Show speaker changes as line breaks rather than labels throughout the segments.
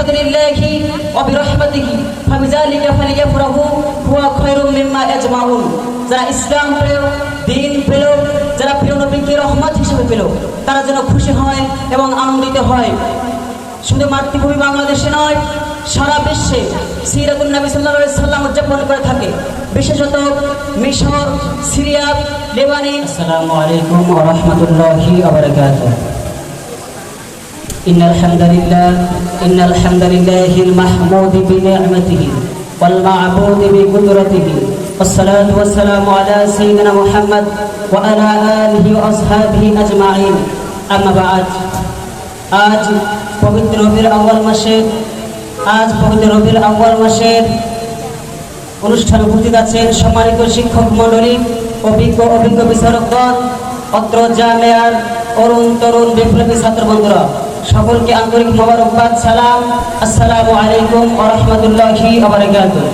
بفضل الله وبرحمته فبذلك فليفرحوا هو خير مما يجمعون যারা ইসলাম পেল দিন পেল যারা প্রিয় নবীকে রহমত হিসেবে পেল তারা যেন খুশি হয় এবং আনন্দিত হয় শুধু মাতৃভূমি বাংলাদেশে নয় সারা বিশ্বে সিরাতুল নবী সাল্লাহ সাল্লাম উদযাপন করে থাকে বিশেষত মিশর সিরিয়া লেবানি
السلام عليكم ورحمة الله وبركاته إن الحمد لله إن الحمد لله المحمود بنعمته والمعبود بقدرته والصلاة والسلام على سيدنا محمد وعلى آله وأصحابه أجمعين أما بعد আজ পবিত্র রবির আউ্বাল মাসের আজ পবিত্র রবির আউ্বাল মাসের অনুষ্ঠানে উপস্থিত আছেন সম্মানিত শিক্ষক মণ্ডলী অভিজ্ঞ অভিজ্ঞ বিচারকগণ অত্র জামেয়ার অরুণ তরুণ বিপ্লবী ছাত্র বন্ধুরা, সকলকে আন্তরিক মোবারকবাদ, সালাম। আসসালামু আলাইকুম ওয়া রাহমাতুল্লাহি ওয়া বারাকাতুহু।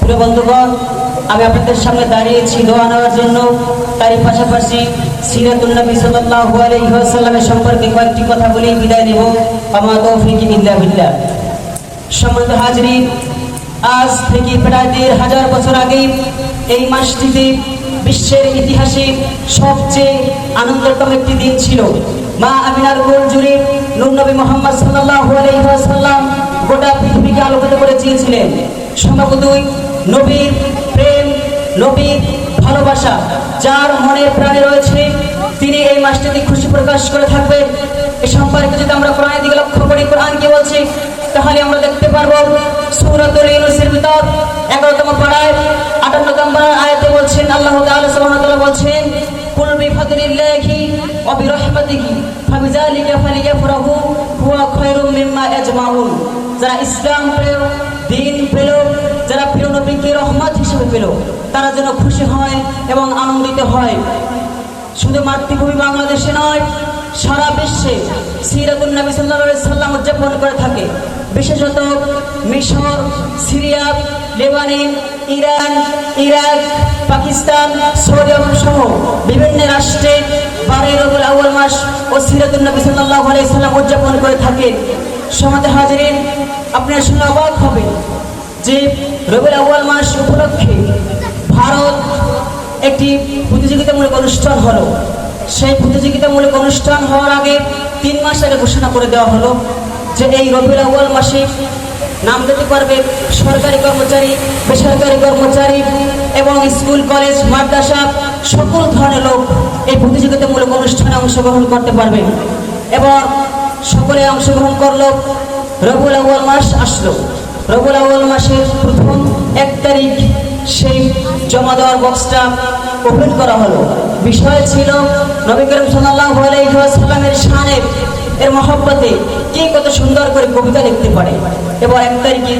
প্রিয় বন্ধুগণ, আমি আপনাদের সামনে দাঁড়িয়েছি দোয়া নেওয়ার জন্য। তারই পাশাপাশি সিরাতুল নবী সাল্লাল্লাহু আলাইহি ওয়াসাল্লামের সম্পর্কে কয়েকটি কথা বলেই বিদায় নেব। আমা তৌফিক ইল্লা বিল্লাহ। সম্মানিত হাজরিন, আজ থেকে প্রায় দেড় হাজার বছর আগে এই মাসটিতে বিশ্বের ইতিহাসে সবচেয়ে আনন্দতম একটি দিন ছিল। মা আমিনার গোল জুড়ে নবী মোহাম্মদ আলাইহি গোটা পৃথিবীকে আলোকিত করে চেয়েছিলেন। সম্ভবতই নবীর প্রেম, নবীর ভালোবাসা যার মনে প্রাণে রয়েছে, তিনি এই মাসটিতে খুশি প্রকাশ করে থাকবেন। এ সম্পর্কে যদি আমরা কোরআনের দিকে লক্ষ্য করি, কোরআন কি বলছে? তাহলে আমরা দেখতে পারব বলছেন, আল্লাহ তাআলা সুবহানাহু ওয়া তাআলা বলছেন, কুল বিফাদলিল্লাহি ওয়া বিরহমাতিহি ফাবিযালিকা ফালিয়াফরাহু, হুয়া খায়রুম মিম্মা ইয়াজমাউন যারা ইসলাম পেল, দিন পেল, যারা প্রিয় নবীকে রহমত হিসেবে পেল, তারা যেন খুশি হয় এবং আনন্দিত হয়। শুধু মাতৃভূমি বাংলাদেশে নয় সারা বিশ্বে সিরাতুল নবী সাল্লাহ সাল্লাম উদযাপন করে থাকে। বিশেষত মিশর, Syria, Lebanon, Iran, Iraq, Pakistan, Saudi Arab সহ বিভিন্ন রাষ্ট্রে বারোই রবুল আউ্বাল মাস ও সিরাতুল নবী সাল্লাহ সাল্লাম উদযাপন করে থাকে সমাজে হাজিরিন আপনার শুনে অবাক হবেন যে রবিউল আউ্বাল মাস উপলক্ষে ভারত একটি প্রতিযোগিতামূলক অনুষ্ঠান হলো। সেই প্রতিযোগিতামূলক অনুষ্ঠান হওয়ার আগে তিন মাস আগে ঘোষণা করে দেওয়া হলো যে এই রবিউল আউ্বাল মাসে নাম দিতে পারবে সরকারি কর্মচারী, বেসরকারি কর্মচারী এবং স্কুল, কলেজ, মাদ্রাসা, সকল ধরনের লোক এই প্রতিযোগিতামূলক অনুষ্ঠানে অংশগ্রহণ করতে পারবে। এবং সকলে অংশগ্রহণ করল রবুল আউ্বাল মাস আসলো। রবুল আউ্বাল মাসের প্রথম এক তারিখ জমা দেওয়ার বক্সটা ওপেন করা হলো। বিষয় ছিল নবী করিম ওয়াসাল্লামের শানে, এর মহব্বতে কে কত সুন্দর করে কবিতা লিখতে পারে। এবং এক তারিখে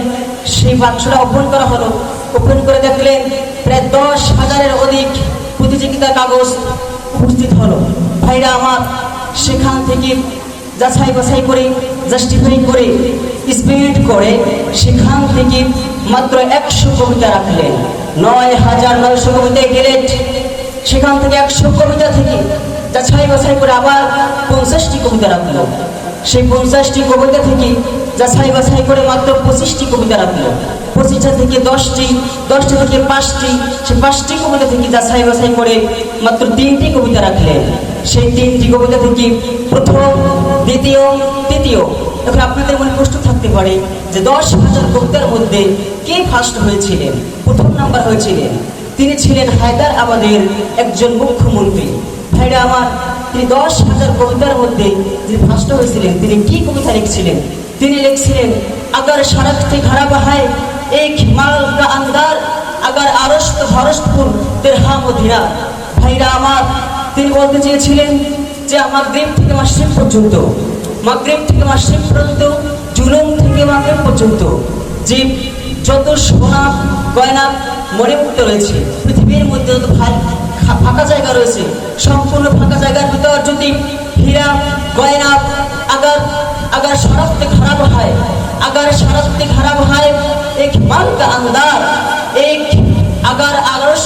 সেই বাক্সটা ওপেন করা হলো। ওপেন করে দেখলেন প্রায় দশ হাজারের অধিক প্রতিযোগিতার কাগজ উপস্থিত হলো। ভাইরা আমার, সেখান থেকে যাচাই বাছাই করে জাস্টিফাই করে স্পিড করে, সেখান থেকে মাত্র একশো কবিতা রাখলেন। নয় হাজার নয়শো কবিতা গেলেন সেখান থেকে একশো কবিতা থেকে যাচাই বাছাই করে আবার পঞ্চাশটি কবিতা রাখল। সেই পঞ্চাশটি কবিতা থেকে যাচাই বাছাই করে মাত্র পঁচিশটি কবিতা রাখল। পঁচিশটা থেকে দশটি, দশটা থেকে পাঁচটি, সে পাঁচটি কবিতা থেকে যাচাই বাছাই করে মাত্র তিনটি কবিতা রাখলেন। সেই তিনটি কবিতা থেকে প্রথম, দ্বিতীয়, তৃতীয় এখন আপনাদের মনে প্রশ্ন থাকতে পারে যে দশ হাজার কবিতার মধ্যে কে ফার্স্ট হয়েছিলেন? প্রথম নাম্বার হয়েছিলেন। তিনি ছিলেন হায়দার আবাদের একজন মুখ্যমন্ত্রী। ভাইরা আমার, তিনি দশ হাজার কবিতার মধ্যে যিনি ফার্স্ট হয়েছিলেন, তিনি কি কবিতা লিখছিলেন তিনি লিখছিলেন, আগার সারাক্ষে খারাপ হয় এক মাল কা আন্দার, আগার আরস্ত হরস্তপুর দেড়হাম ও ধীরা ভাইরা আমার, তিনি বলতে চেয়েছিলেন যে আমার গ্রেপ থেকে আমার মাসিম পর্যন্ত। মাগরেব থেকে মাসিম পর্যন্ত, জুলুম থেকে মাগরেব পর্যন্ত, যে যত সোনা, গয়না মণিমুক্ত রয়েছে, পৃথিবীর মধ্যে যত ফাঁকা জায়গা রয়েছে, সম্পূর্ণ ফাঁকা জায়গার ভিতর যদি হীরা, গয়না, আগার আগার শরফতে খারাপ হয়, আগার শরফতে খারাপ হয়, এক কা আন্দার এক আগার আরস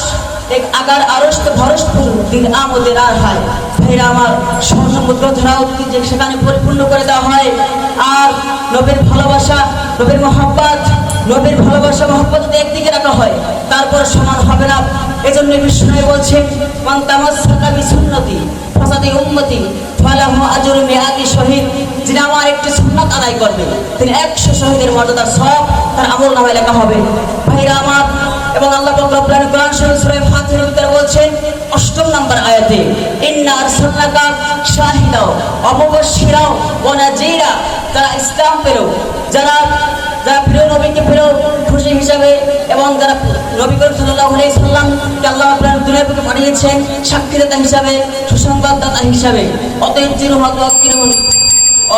এক আগার আরস্ত ভরসপুর দিন আমদের আর হয়। ভাইরা আমার স্বর্ণ মুদ্রা ধারাও যে সেখানে পরিপূর্ণ করে দেওয়া হয়, আর
নবীর ভালোবাসা, নবীর মোহাব্বত, নবীর ভালোবাসা, মোহাব্বত একদিকে রাখা হয়, তারপর সমান হবে না। এজন্য বিষ্ণু বলছেন, মান তামাসসাকা বিসুন্নতি, ফাসাদি উম্মতি, ফালাহু আজরু মিআতি শহীদ। যিনি আমার একটি সুন্নাত আদায় করবে তিনি একশো শহীদের মর্যাদা সব তার আমল নামায় লেখা হবে। ভাইরা আমার এবং আল্লাহ রব্বুল কোরআন শরীফ সূরা ভিতরে বলছেন, অষ্টম নাম্বার আয়াতে, ইন্না আরসালনাকা শাহিদাও ওয়া মুবাশশিরাও ওয়া নাযীরা যারা ইসলাম পেল, যারা যারা প্রিয় নবীকে প্রিয় খুশি হিসাবে এবং যারা নবী করিম আলাইহি সাল্লামকে আল্লাহ আপনার দুনিয়ার বুকে পাঠিয়েছেন সাক্ষীদাতা হিসাবে, সুসংবাদদাতা হিসাবে। অতএব চিরহত অকিরুন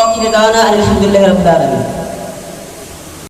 রাব্বিল আলামিন।